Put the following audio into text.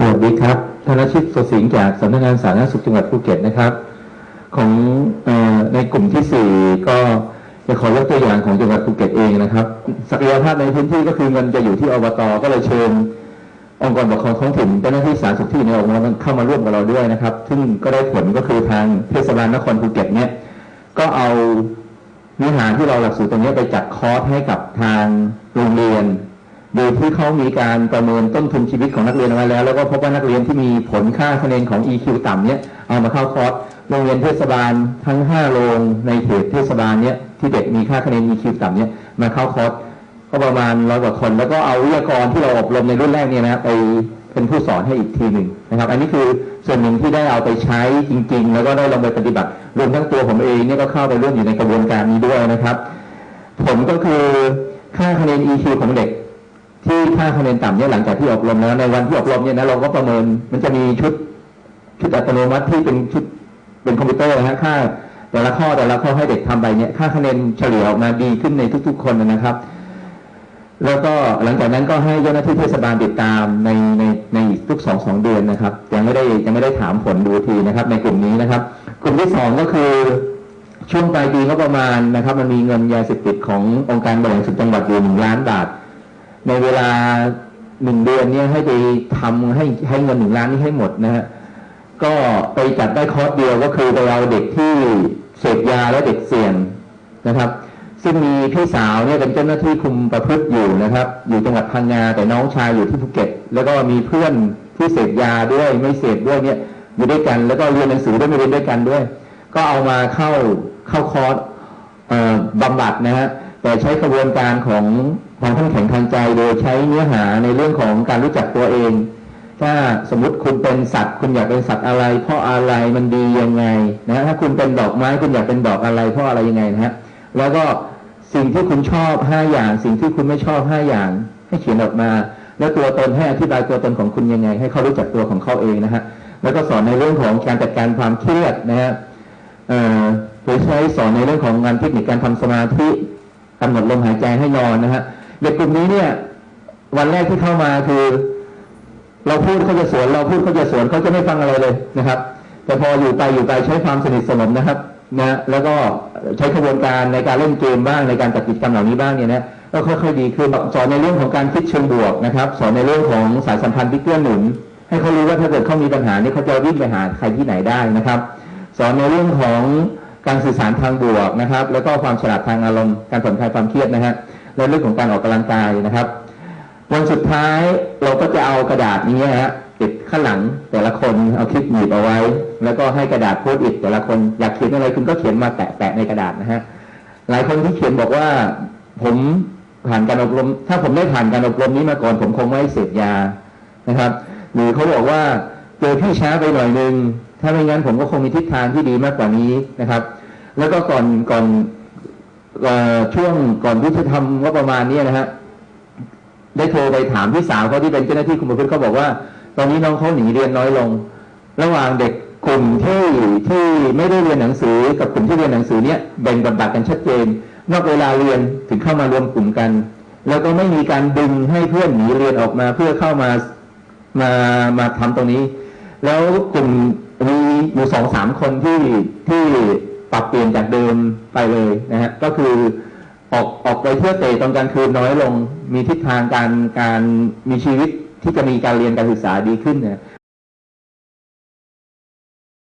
สวัสดีครับ ธนชิตโสสิงห์จากสำนักงานสาธารณสุขจังหวัดภูเก็ตนะครับ ของอในกลุ่มที่สี่ก็จะขอยกตัวอย่างของจังหวัดภูเก็ตเองนะครับ ศักยภาพในพื้นที่ก็คือเงินจะอยู่ที่อบต ก็เลยเชิญองค์กรปกครองท้องถิ่นเจ้าหน้าที่สาธารณสุขที่ในองค์กรเข้ามาร่วมกับเราด้วยนะครับ ซึ่งก็ได้ผลก็คือทางเทศบาลนครภูเก็ตเนี่ย ก็เอาเนื้อหาที่เราหลักสูตรตรงนี้ไปจัดคอร์สให้กับทางโรงเรียน โดยที่เขามีการประเมินต้นทุนชีวิตของนักเรียนเอาไว้แล้ว แล้วก็พบว่านักเรียนที่มีผลค่าคะแนนของ EQ ต่ำเนี่ยเอามาเข้าคอร์สโรงเรียนเทศบาลทั้ง 5 โรงในเขตเทศบาลเนี่ยที่เด็กมีค่าคะแนน EQ ต่ำเนี่ยมาเข้าคอร์สก็ประมาณร้อยกว่าคน แล้วก็เอาวิทยากรที่เราอบรมในรุ่นแรกเนี่ยนะไปเป็นผู้สอนให้อีกทีหนึ่งนะครับ อันนี้คือส่วนหนึ่งที่ได้เอาไปใช้จริง ๆ แล้วก็ได้ลงไปปฏิบัติรวมทั้งตัวผมเองเนี่ยก็เข้าไปร่วมอยู่ในกระบวนการนี้ด้วยนะครับผลก็คือค่าคะแนน EQ ของเด็ก ที่ค่าคะแนนต่ำเนี่ยหลังจากที่อบรมแล้วในวันที่อบรมเนี่ยนะเราก็ประเมินมันจะมีชุดชุดอัตโนมัติที่เป็นชุดเป็นคอมพิวเตอร์นะฮะค่าแต่ละข้อแต่ละข้อให้เด็กทำไปเนี่ยค่าคะแนนเฉลี่ยออกมาดีขึ้นในทุก ๆ คนนะครับ แล้วก็หลังจากนั้นก็ให้เจ้าหน้าที่เทศบาลติดตามในในในทุกสองสองเดือนนะครับ ยังไม่ได้ยังไม่ได้ถามผลดูทีนะครับ ในกลุ่มนี้นะครับ กลุ่มที่สองก็คือช่วงปลายปีก็ประมาณนะครับ มันมีเงินยาเสพติดขององค์การบริหารส่วนจังหวัดอยู่หนึ่งล้านบาท ในเวลาหนึ่งเดือนเนี่ยให้ไปทำให้ให้เงินหนึ่งล้านนี้ให้หมดนะฮะก็ไปจัดได้คอร์สเดียวก็คือไปเอาเด็กที่เสพยาและเด็กเสี่ยงนะครับ ซึ่งมีพี่สาวเนี่ยเป็นเจ้าหน้าที่คุมประพฤติอยู่นะครับ อยู่จังหวัดพังงาแต่น้องชายอยู่ที่ภูเก็ต แล้วก็มีเพื่อนที่เสพยาด้วยไม่เสพด้วยเนี่ยอยู่ด้วยกัน แล้วก็เรียนหนังสือด้วยไม่เรียนด้วยกันด้วย ก็เอามาเข้าเข้าคอร์สบำบัดนะฮะ แต่ใช้กระบวนการของความเข้มแข็งทางใจโดยใช้เนื้อหาในเรื่องของการรู้จักตัวเอง ถ้าสมมติคุณเป็นสัตว์ คุณอยากเป็นสัตว์อะไร เพราะอะไรมันดียังไงนะฮะถ้าคุณเป็นดอกไม้คุณอยากเป็นดอกอะไรเพราะอะไรยังไงนะฮะแล้วก็สิ่งที่คุณชอบห้าอย่าง สิ่งที่คุณไม่ชอบห้าอย่าง ให้เขียนออกมา แล้วตัวตนให้อธิบายตัวตนของคุณยังไง ให้เขารู้จักตัวของเขาเองนะฮะแล้วก็สอนในเรื่องของการจัดการความเครียดนะฮะเอ่อโดยใช้สอนในเรื่องของงานเทคนิคการทำสมาธิ กำหนดลมหายใจให้นอนนะฮะเด็กกลุ่มนี้เนี่ย วันแรกที่เข้ามาคือ เราพูดเขาจะสวน เราพูดเขาจะสวนเขาจะไม่ฟังอะไรเลยนะครับ แต่พออยู่ไปอยู่ไปใช้ความสนิทสนมนะครับนะแล้วก็ใช้กระบวนการในการเล่นเกมบ้างในการจัดกิจกรรมเหล่านี้บ้างเนี่ยนะก็ค่อยๆดีขึ้นสอนในเรื่องของการคิดเชิงบวกนะครับ สอนในเรื่องของสายสัมพันธ์ที่เกื้อหนุน ให้เขารู้ว่าถ้าเกิดเขามีปัญหาเนี่ยเขาจะวิ่งไปหาใครที่ไหนได้นะครับ สอนในเรื่องของ การสื่อสารทางบวกนะครับ แล้วก็ความฉลาดทางอารมณ์การผ่อนคลายความเครียดนะฮะและเรื่องของการออกกำลังกายนะครับ วันสุดท้ายเราก็จะเอากระดาษนี้นะฮะติดข้างหลังแต่ละคนเอาคลิปหนีบเอาไว้ แล้วก็ให้กระดาษโพสต์อิทแต่ละคนอยากเขียนอะไรคุณก็เขียนมาแปะๆในกระดาษนะฮะหลายคนที่เขียนบอกว่าผมผ่านการอบรม ถ้าผมได้ผ่านการอบรมนี้มาก่อนผมคงไม่เสพยานะครับ หรือเขาบอกว่าเจอพี่ช้าไปหน่อยนึง ถ้าไม่งั้นผมก็คงมีทิศทางที่ดีมากกว่านี้นะครับ แล้วก็ก่อนก่อนช่วงก่อนที่จะทำว่าประมาณนี้นะฮะได้โทรไปถามพี่สาวเขาที่เป็นเจ้าหน้าที่คุมประพฤติเขาบอกว่า ตอนนี้น้องเขาหนีเรียนน้อยลง ระหว่างเด็กกลุ่มที่ที่ไม่ได้เรียนหนังสือ กับกลุ่มที่เรียนหนังสือเนี่ยแบ่งบทบาทกันชัดเจน นอกเวลาเรียนถึงเข้ามารวมกลุ่มกัน แล้วก็ไม่มีการดึงให้เพื่อนหนีเรียนออกมาเพื่อเข้ามามามาทำตรงนี้ แล้วกลุ่มมีอยู่สองสามคนที่ที่ ปรับเปลี่ยนจากเดิมไปเลยนะฮะก็คือออกออกไปเที่ยวเตะตอนกลางคืนน้อยลง มีทิศทางการการมีชีวิตที่จะมีการเรียนการศึกษาดีขึ้นเนี่ย